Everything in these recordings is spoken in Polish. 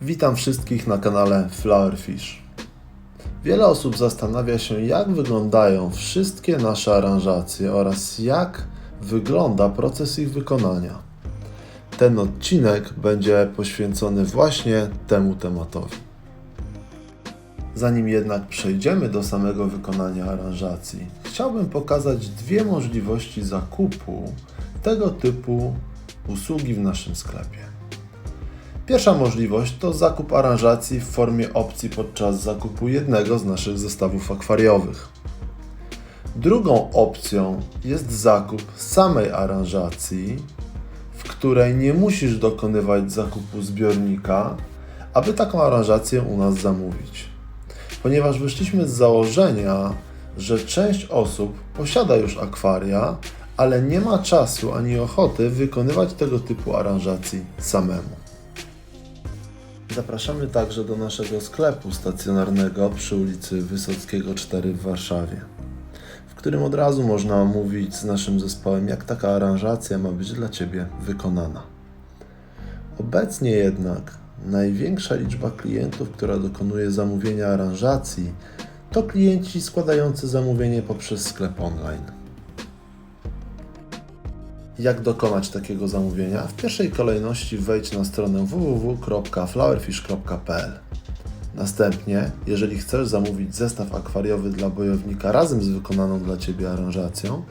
Witam wszystkich na kanale Flowerfish. Wiele osób zastanawia się, jak wyglądają wszystkie nasze aranżacje oraz jak wygląda proces ich wykonania. Ten odcinek będzie poświęcony właśnie temu tematowi. Zanim jednak przejdziemy do samego wykonania aranżacji, chciałbym pokazać dwie możliwości zakupu tego typu usługi w naszym sklepie. Pierwsza możliwość to zakup aranżacji w formie opcji podczas zakupu jednego z naszych zestawów akwariowych. Drugą opcją jest zakup samej aranżacji, w której nie musisz dokonywać zakupu zbiornika, aby taką aranżację u nas zamówić. Ponieważ wyszliśmy z założenia, że część osób posiada już akwaria, ale nie ma czasu ani ochoty wykonywać tego typu aranżacji samemu. Zapraszamy także do naszego sklepu stacjonarnego przy ulicy Wysockiego 4 w Warszawie, w którym od razu można omówić z naszym zespołem, jak taka aranżacja ma być dla Ciebie wykonana. Obecnie jednak największa liczba klientów, która dokonuje zamówienia aranżacji, to klienci składający zamówienie poprzez sklep online. Jak dokonać takiego zamówienia? W pierwszej kolejności wejdź na stronę www.flowerfish.pl. Następnie, jeżeli chcesz zamówić zestaw akwariowy dla bojownika razem z wykonaną dla Ciebie aranżacją,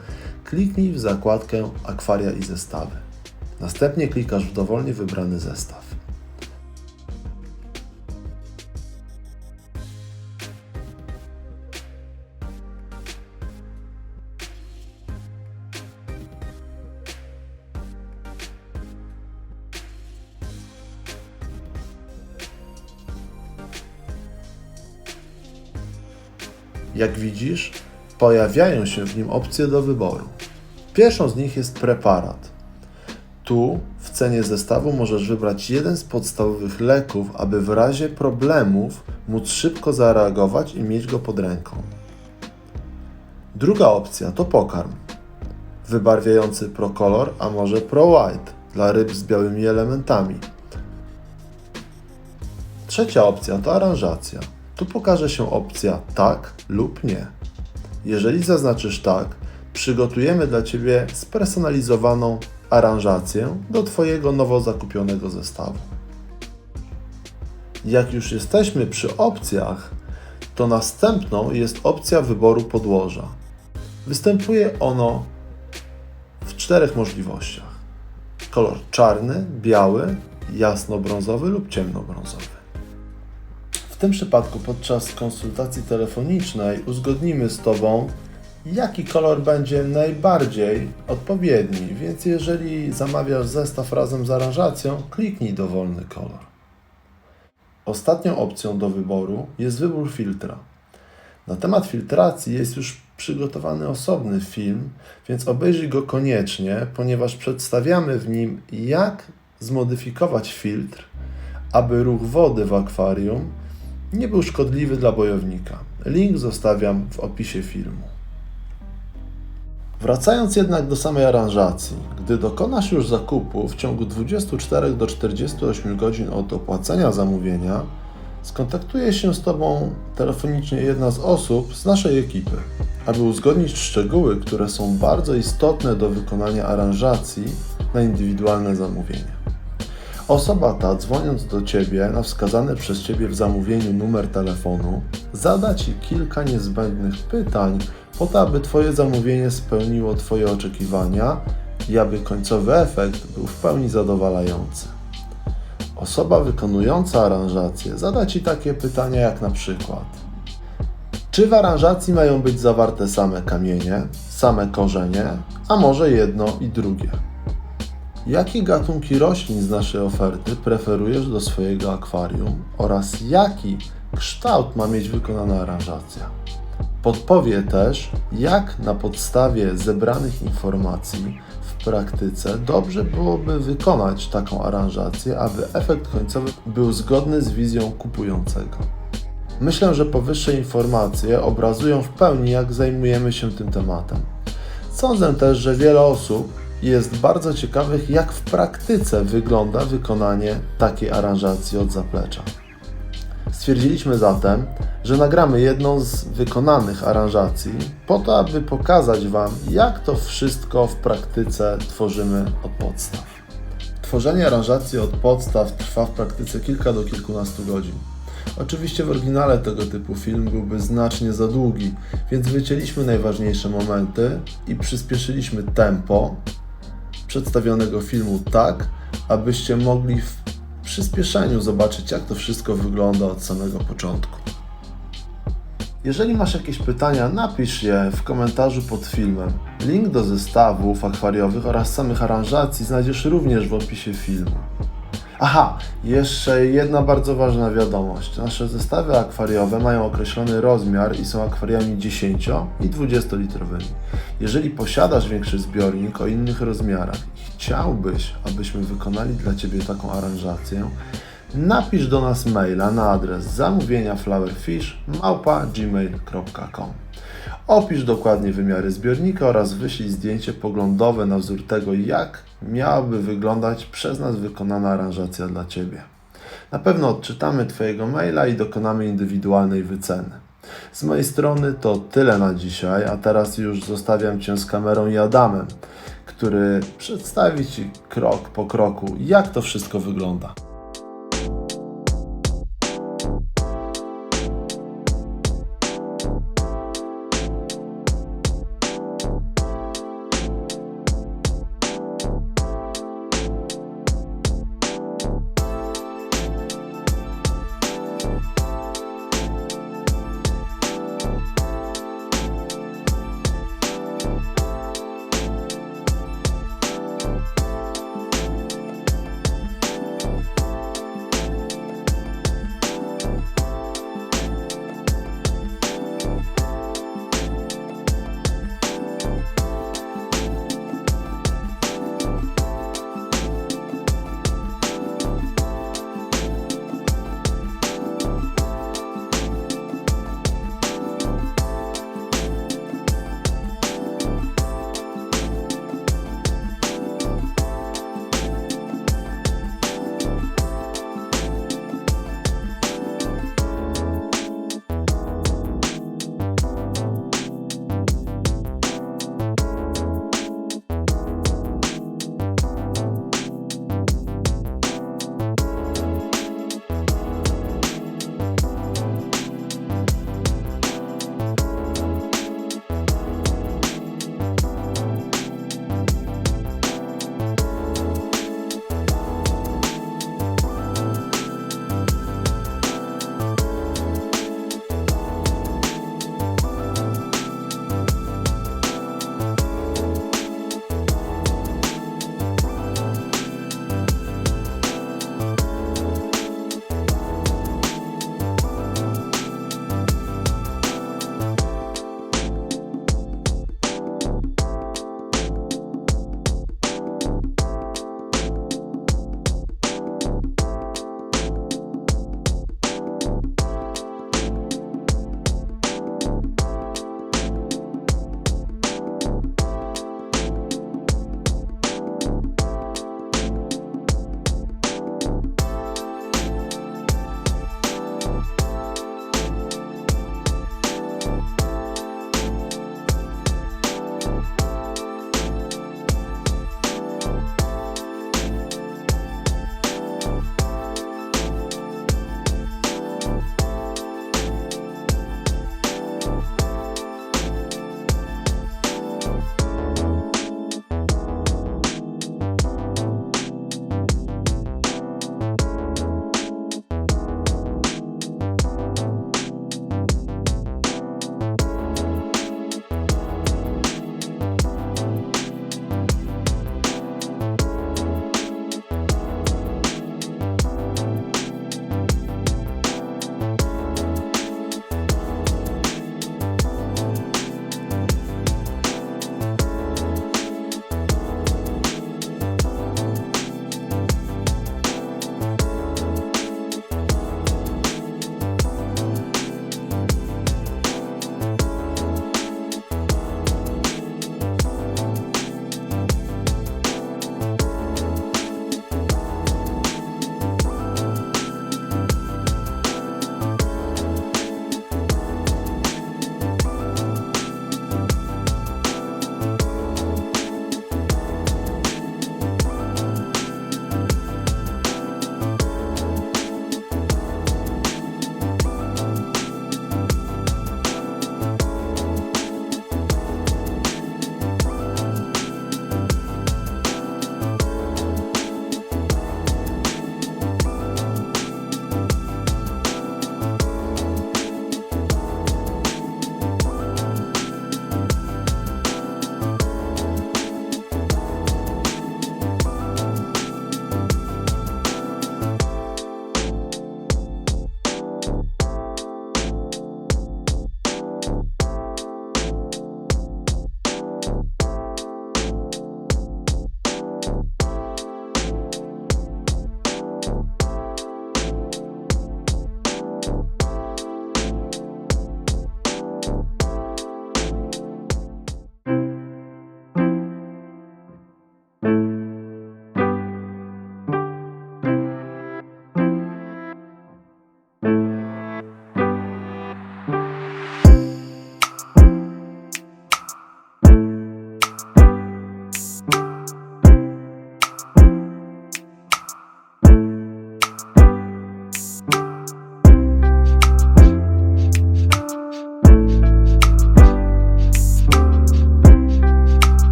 kliknij w zakładkę Akwaria i zestawy. Następnie klikasz w dowolnie wybrany zestaw. Jak widzisz, pojawiają się w nim opcje do wyboru. Pierwszą z nich jest preparat. Tu w cenie zestawu możesz wybrać jeden z podstawowych leków, aby w razie problemów móc szybko zareagować i mieć go pod ręką. Druga opcja to pokarm. Wybarwiający ProColor, a może ProWhite dla ryb z białymi elementami. Trzecia opcja to aranżacja. Tu pokaże się opcja tak lub nie. Jeżeli zaznaczysz tak, przygotujemy dla Ciebie spersonalizowaną aranżację do Twojego nowo zakupionego zestawu. Jak już jesteśmy przy opcjach, to następną jest opcja wyboru podłoża. Występuje ono w czterech możliwościach: kolor czarny, biały, jasno-brązowy lub ciemnobrązowy. W tym przypadku podczas konsultacji telefonicznej uzgodnimy z Tobą, jaki kolor będzie najbardziej odpowiedni, więc jeżeli zamawiasz zestaw razem z aranżacją, kliknij dowolny kolor. Ostatnią opcją do wyboru jest wybór filtra. Na temat filtracji jest już przygotowany osobny film, więc obejrzyj go koniecznie, ponieważ przedstawiamy w nim, jak zmodyfikować filtr, aby ruch wody w akwarium nie był szkodliwy dla bojownika. Link zostawiam w opisie filmu. Wracając jednak do samej aranżacji, gdy dokonasz już zakupu w ciągu 24 do 48 godzin od opłacenia zamówienia, skontaktuje się z Tobą telefonicznie jedna z osób z naszej ekipy, aby uzgodnić szczegóły, które są bardzo istotne do wykonania aranżacji na indywidualne zamówienie. Osoba ta, dzwoniąc do Ciebie na wskazany przez Ciebie w zamówieniu numer telefonu, zada Ci kilka niezbędnych pytań, po to, aby Twoje zamówienie spełniło Twoje oczekiwania i aby końcowy efekt był w pełni zadowalający. Osoba wykonująca aranżację zada Ci takie pytania jak na przykład czy w aranżacji mają być zawarte same kamienie, same korzenie, a może jedno i drugie? Jakie gatunki roślin z naszej oferty preferujesz do swojego akwarium oraz jaki kształt ma mieć wykonana aranżacja? Podpowie też, jak na podstawie zebranych informacji w praktyce dobrze byłoby wykonać taką aranżację, aby efekt końcowy był zgodny z wizją kupującego. Myślę, że powyższe informacje obrazują w pełni, jak zajmujemy się tym tematem. Sądzę też, że wiele osób jest bardzo ciekawych, jak w praktyce wygląda wykonanie takiej aranżacji od zaplecza. Stwierdziliśmy zatem, że nagramy jedną z wykonanych aranżacji po to, aby pokazać Wam, jak to wszystko w praktyce tworzymy od podstaw. Tworzenie aranżacji od podstaw trwa w praktyce kilka do kilkunastu godzin. Oczywiście w oryginale tego typu film byłby znacznie za długi, więc wycięliśmy najważniejsze momenty i przyspieszyliśmy tempo przedstawionego filmu tak, abyście mogli w przyspieszeniu zobaczyć, jak to wszystko wygląda od samego początku. Jeżeli masz jakieś pytania, napisz je w komentarzu pod filmem. Link do zestawów akwariowych oraz samych aranżacji znajdziesz również w opisie filmu. Aha, jeszcze jedna bardzo ważna wiadomość. Nasze zestawy akwariowe mają określony rozmiar i są akwariami 10 i 20 litrowymi. Jeżeli posiadasz większy zbiornik o innych rozmiarach i chciałbyś, abyśmy wykonali dla Ciebie taką aranżację, napisz do nas maila na adres zamówienia flowerfish@gmail.com. Opisz dokładnie wymiary zbiornika oraz wyślij zdjęcie poglądowe na wzór tego, jak miałaby wyglądać przez nas wykonana aranżacja dla Ciebie. Na pewno odczytamy Twojego maila i dokonamy indywidualnej wyceny. Z mojej strony to tyle na dzisiaj, a teraz już zostawiam Cię z kamerą i Adamem, który przedstawi Ci krok po kroku, jak to wszystko wygląda.